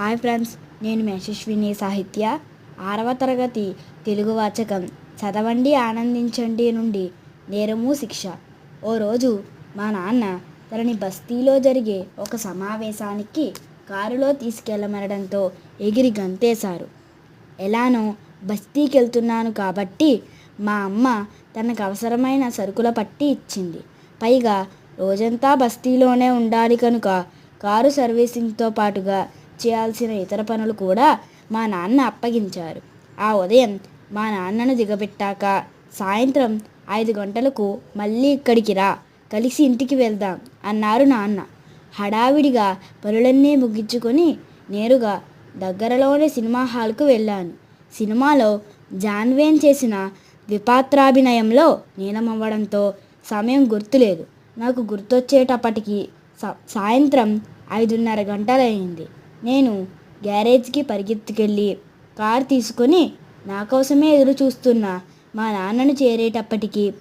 Hi friends నేను యశస్విని సాహిత్య. ఆరవ తరగతి తెలుగు వాచకం. చదవండి ఆనందించండి నుండి నేరము శిక్ష. ఓ రోజు మా నాన్న తనని బస్తీలో జరిగే ఒక సమావేశానికి కారులో తీసుకెళ్ళమనడంతో ఎగిరి గంతేశారు. ఎలానో బస్తీకి వెళ్తున్నాను కాబట్టి మా అమ్మ తనకు అవసరమైన సరుకుల పట్టి ఇచ్చింది. పైగా రోజంతా బస్తీలోనే ఉండాలి కనుక కారు సర్వీసింగ్తో పాటుగా చేయాల్సిన ఇతర పనులు కూడా మా నాన్న అప్పగించారు. ఆ ఉదయం మా నాన్నను దిగబెట్టాక సాయంత్రం ఐదు గంటలకు మళ్ళీ ఇక్కడికి రా కలిసి ఇంటికి వెళ్దాం అన్నారు నాన్న. హడావిడిగా పనులన్నీ ముగించుకొని నేరుగా దగ్గరలోని సినిమా హాల్కు వెళ్ళాను. సినిమాలో జాన్వేన్ చేసిన ద్విపాత్రాభినయంలో నీలమవ్వడంతో సమయం గుర్తులేదు. నాకు గుర్తొచ్చేటప్పటికి సాయంత్రం ఐదున్నర గంటలైంది నేను గ్యారేజ్కి పరిగెత్తుకెళ్ళి కార్ తీసుకొని నా కోసమే ఎదురు చూస్తున్నా మా నాన్నను చేరేటప్పటికి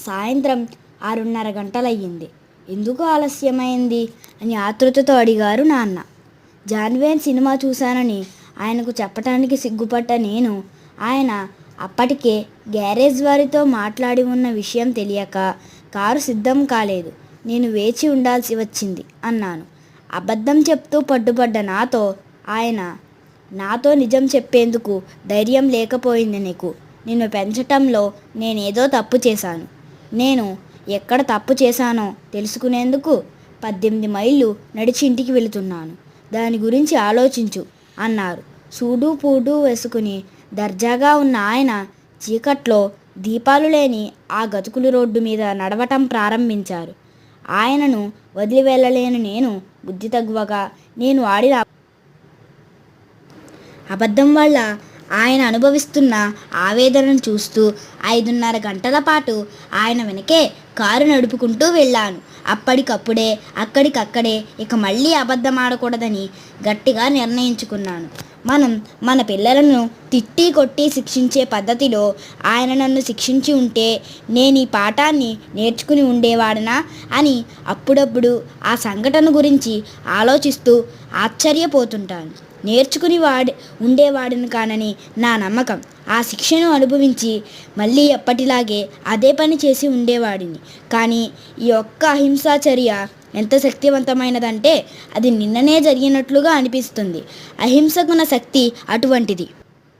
సాయంత్రం ఆరున్నర గంటలయ్యింది. ఎందుకు ఆలస్యమైంది? అని ఆతృతతో అడిగారు నాన్న. జాన్వేన్ సినిమా చూశానని ఆయనకు చెప్పటానికి సిగ్గుపడ్డ నేను ఆయన అప్పటికే గ్యారేజ్ వారితో మాట్లాడి ఉన్న విషయం తెలియక కారు సిద్ధం కాలేదు. నేను వేచి ఉండాల్సి వచ్చింది అన్నాను. అబద్ధం చెప్తూ పట్టుబడ్డ నాతో ఆయన నాతో నిజం చెప్పేందుకు ధైర్యం లేకపోయింది నీకు. నిన్ను పెంచటంలో నేనేదో తప్పు చేశాను. నేను ఎక్కడ తప్పు చేశానో తెలుసుకునేందుకు పద్దెనిమిది మైళ్ళు నడిచి ఇంటికి వెళుతున్నాను. దాని గురించి ఆలోచించు అన్నారు. సూడు పూడు వేసుకుని దర్జాగా ఉన్న ఆయన చీకట్లో దీపాలు లేని ఆ గతుకులు రోడ్డు మీద నడవటం ప్రారంభించారు. ఆయనను వదిలి వెళ్ళలేను నేను బుద్ధి తగ్గువగా నేను ఆడిన అబద్ధం వల్ల ఆయన అనుభవిస్తున్న ఆవేదనను చూస్తూ ఐదున్నర గంటల పాటు ఆయన వెనకే కారు నడుపుకుంటూ వెళ్ళాను. అప్పటికప్పుడే అక్కడికక్కడే ఇక మళ్ళీ అబద్ధం ఆడకూడదని గట్టిగా నిర్ణయించుకున్నాను. మనం మన పిల్లలను తిట్టి కొట్టి శిక్షించే పద్ధతిలో ఆయన నన్ను శిక్షించి ఉంటే నేను ఈ పాఠాన్ని నేర్చుకుని ఉండేవాడనా అని అప్పుడప్పుడు ఆ సంఘటన గురించి ఆలోచిస్తూ ఆశ్చర్యపోతుంటాను. నేర్చుకుని వాడి ఉండేవాడిని కానని నా నమ్మకం. ఆ శిక్షను అనుభవించి మళ్ళీ ఎప్పటిలాగే అదే పని చేసి ఉండేవాడిని. కానీ ఈ ఒక్క అహింసాచర్య ఎంత శక్తివంతమైనదంటే అది నిన్ననే జరిగినట్లుగా అనిపిస్తుంది. అహింసకున్న శక్తి అటువంటిది.